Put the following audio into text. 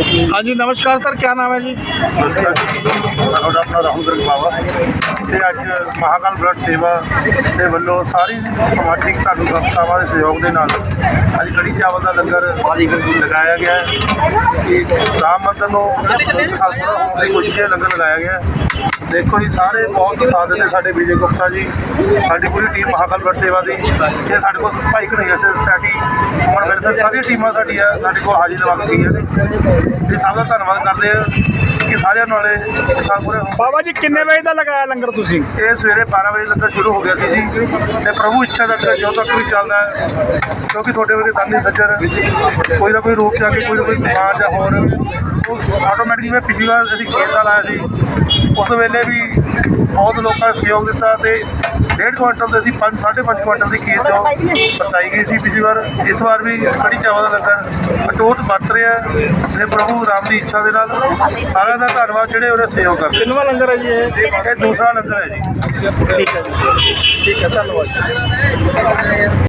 ਹਾਂਜੀ ਨਮਸਕਾਰ ਸਰ ਕੀ ਨਾਮ ਹੈ ਜੀ? ਨਮਸਕਾਰ। ਜੀ ਤੁਹਾਡਾ ਆਪਣਾ ਰਾਹੁਲ ਗਰਗ ਬਾਵਾ। ਤੇ ਅੱਜ ਮਹਾਕਾਲ ਬਲੱਡ ਸੇਵਾ ਦੇ ਵੱਲੋਂ ਸਾਰੀ ਸਮਾਜਿਕ ਧਾਰਮਿਕ ਸੰਸਥਾਵਾਂ ਦੇ ਸਹਿਯੋਗ ਦੇ ਨਾਲ ਅੱਜ ਕੜੀ ਚਾਵਲ ਦਾ ਲੰਗਰ ਲਗਾਇਆ ਗਿਆ ਹੈ। ਕਿ ਰਾਮ ਮੰਦਰ ਨੂੰ ਇੱਕ ਸਾਲ ਪੂਰਾ ਹੋਣ ਦੀ ਕੋਸ਼ਿਸ਼ ਹੈ ਲੰਗਰ ਲਗਾਇਆ ਗਿਆ ਹੈ। ਦੇਖੋ ਜੀ ਸਾਰੇ ਬਹੁਤ ਸਾਥ ਦਿੱਤੇ ਸਾਡੇ ਵਿਜੇ ਗੁਪਤਾ ਜੀ ਸਾਡੀ ਪੂਰੀ ਟੀਮ ਮਹਾਕਾਲ ਬਲੱਡ ਸੇਵਾ ਦੀ। ਤੇ ਸਾਡੇ ਕੋਲ ਭਾਈ ਕਨਈਆ ਸੋਸਾਇਟੀ ਵੈਲਫੇਅਰ ਸਾਰੀਆਂ ਟੀਮਾਂ ਸਾਡੀਆਂ ਸਾਡੇ ਕੋਲ ਹਾਜ਼ਰ ਲਵਾ ਕੇ ਗਈਆਂ ਨੇ। ਤੇ ਸਭ ਦਾ ਧੰਨਵਾਦ ਕਰਦੇ ਆ ਕਿ ਸਾਰਿਆਂ ਨਾਲੇ ਇੱਕ ਸਾਲ ਪੂਰੇ ਬਾਬਾ ਜੀ ਕਿੰਨੇ ਵਜੇ ਦਾ ਲਗਾਇਆ ਲੰਗਰ ਤੁਸੀਂ? ਇਹ ਸਵੇਰੇ 12 ਵਜੇ ਲੰਗਰ ਸ਼ੁਰੂ ਹੋ ਗਿਆ ਸੀ ਜੀ। ਤੇ ਪ੍ਰਭੂ ਇੱਛਾ ਤੱਕ ਜਦੋਂ ਤੱਕ ਵੀ ਚੱਲਦਾ ਕਿਉਂਕਿ ਤੁਹਾਡੇ ਵਰਗੇ ਦਾਨੀ ਸੱਜਣ ਕੋਈ ਨਾ ਕੋਈ ਰੂਪ ਚ ਆ ਕੇ ਕੋਈ ਨਾ ਕੋਈ ਸਮਾਨ ਜਾਂ ਹੋਰ ਆਟੋਮੈਟਿਕਲੀ ਮੈਂ ਪਿਛਲੀ ਵਾਰ ਅਸੀਂ ਖੇਤ ਦਾ ਲਾਇਆ ਸੀ ਉਸ ਵੇਲੇ ਵੀ ਬਹੁਤ ਲੋਕਾਂ ਨੇ ਸਹਿਯੋਗ ਦਿੱਤਾ ਤੇ ਡੇਢ ਕੁਆਂਟਲ ਦੇ ਅਸੀਂ 5 5.5 ਕੁਆਂਟਲ ਦੀ ਖੀਰ ਜੋ ਵਰਤਾਈ ਗਈ ਸੀ ਪਿਛਲੀ ਵਾਰ। ਇਸ ਵਾਰ ਵੀ ਕੜੀ ਚਾਵਲ ਦਾ ਲੰਗਰ ਅਟੋਟ ਵਰਤ ਰਿਹਾ ਹੈ। ਤੇ ਪ੍ਰਭੂ ਰਾਮ ਦੀ ਇੱਛਾ ਦੇ ਨਾਲ ਸਾਰਿਆਂ ਦਾ ਧੰਨਵਾਦ ਜਿਹੜੇ ਉਹਨੇ ਸਹਿਯੋਗ ਕਰਦੇ ਕਿੰਨਵਾ ਲੰਗਰ ਹੈ ਜੀ ਇਹ? ਇਹ ਦੂਸਰਾ ਲੰਗਰ ਹੈ ਜੀ। ਠੀਕ ਹੈ ਜੀ। ਠੀਕ ਹੈ ਧੰਨਵਾਦ।